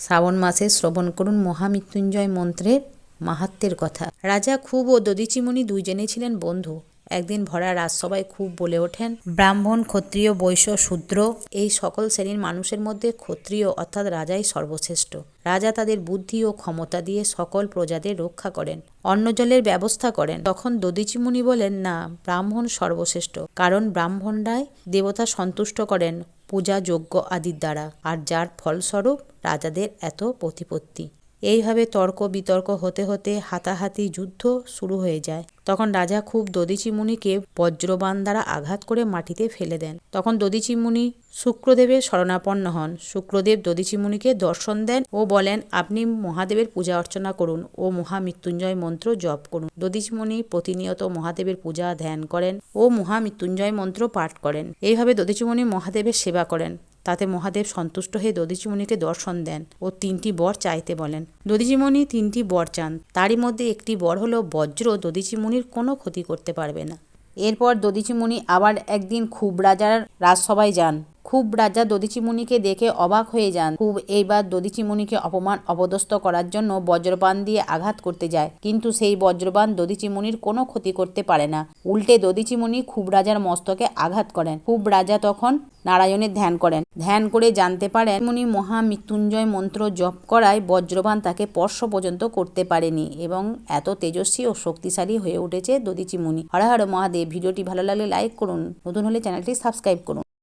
শ্রাবণ মাসে শ্রবণ করুন মহামৃত্যুঞ্জয় মন্ত্রের মাহাত্মের কথা। রাজা খুব ও দদিচিমণি দুইজনে ছিলেন বন্ধু। একদিন ভরা রাজসভায় খুব বলে ওঠেন, ব্রাহ্মণ, ক্ষত্রিয়, বৈশ্য, শূদ্র, এই সকল শ্রেণির মানুষের মধ্যে ক্ষত্রিয় অর্থাৎ রাজাই সর্বশ্রেষ্ঠ। রাজা তাদের বুদ্ধি ও ক্ষমতা দিয়ে সকল প্রজাদের রক্ষা করেন, অন্ন জলের ব্যবস্থা করেন। তখন দদিচিমুনি বলেন, না, ব্রাহ্মণ সর্বশ্রেষ্ঠ, কারণ ব্রাহ্মণরাই দেবতা সন্তুষ্ট করেন পূজা যজ্ঞ আদির দ্বারা, আর যার ফলস্বরূপ রাজাদের এত প্রতিপত্তি। এইভাবে তর্ক বিতর্ক হতে হতে হাতাহাতি যুদ্ধ শুরু হয়ে যায়। তখন রাজা খুব দদিচি মুনিকে বজ্রবাণ দ্বারা আঘাত করে মাটিতে ফেলে দেন। তখন দদিচি মুনি শুক্রদেবের শরণাপন্ন হন। শুক্রদেব দদিচি মুনিকে দর্শন দেন ও বলেন, আপনি মহাদেবের পূজা অর্চনা করুন ও মহামৃত্যুঞ্জয় মন্ত্র জপ করুন। দদিচি মুনি প্রতিনিয়ত মহাদেবের পূজা ধ্যান করেন ও মহামৃত্যুঞ্জয় মন্ত্র পাঠ করেন। এইভাবে দদিচি মুনি মহাদেবের সেবা করেন। তাতে মহাদেব সন্তুষ্ট হয়ে দধিচিমণিকে দর্শন দেন ও তিনটি বর চাইতে বলেন। দধিচিমণি তিনটি বর চান। তারই মধ্যে একটি বর হলো বজ্র। দধিচিমণির কোনো ক্ষতি করতে পারবে না। এরপর দধিচিমণি আবার একদিন খুব রাজার রাজসভায় যান। খুব রাজা দদিচিমুনিকে দেখে অবাক হয়ে যান। খুব এইবার দদিচিমুনিকে অপমান, অপদস্থ করার জন্য বজ্রবান দিয়ে আঘাত করতে যায়। কিন্তু সেই বজ্রবান দদিচিমুনির কোনো ক্ষতি করতে পারে না। উল্টে দদিচিমুনি খুব রাজার মস্তকে আঘাত করেন। খুব রাজা তখন নারায়ণের ধ্যান করেন। ধ্যান করে জানতে পারেন মুনি মহামৃত্যুঞ্জয় মন্ত্র জপ করায় বজ্রবান তাকে স্পর্শ পর্যন্ত করতে পারেনি এবং এত তেজস্বী ও শক্তিশালী হয়ে উঠেছে দদিচিমুনি। হর হর মহাদেব। ভিডিওটি ভালো লাগলে লাইক করুন। নতুন হলে চ্যানেলটি সাবস্ক্রাইব করুন।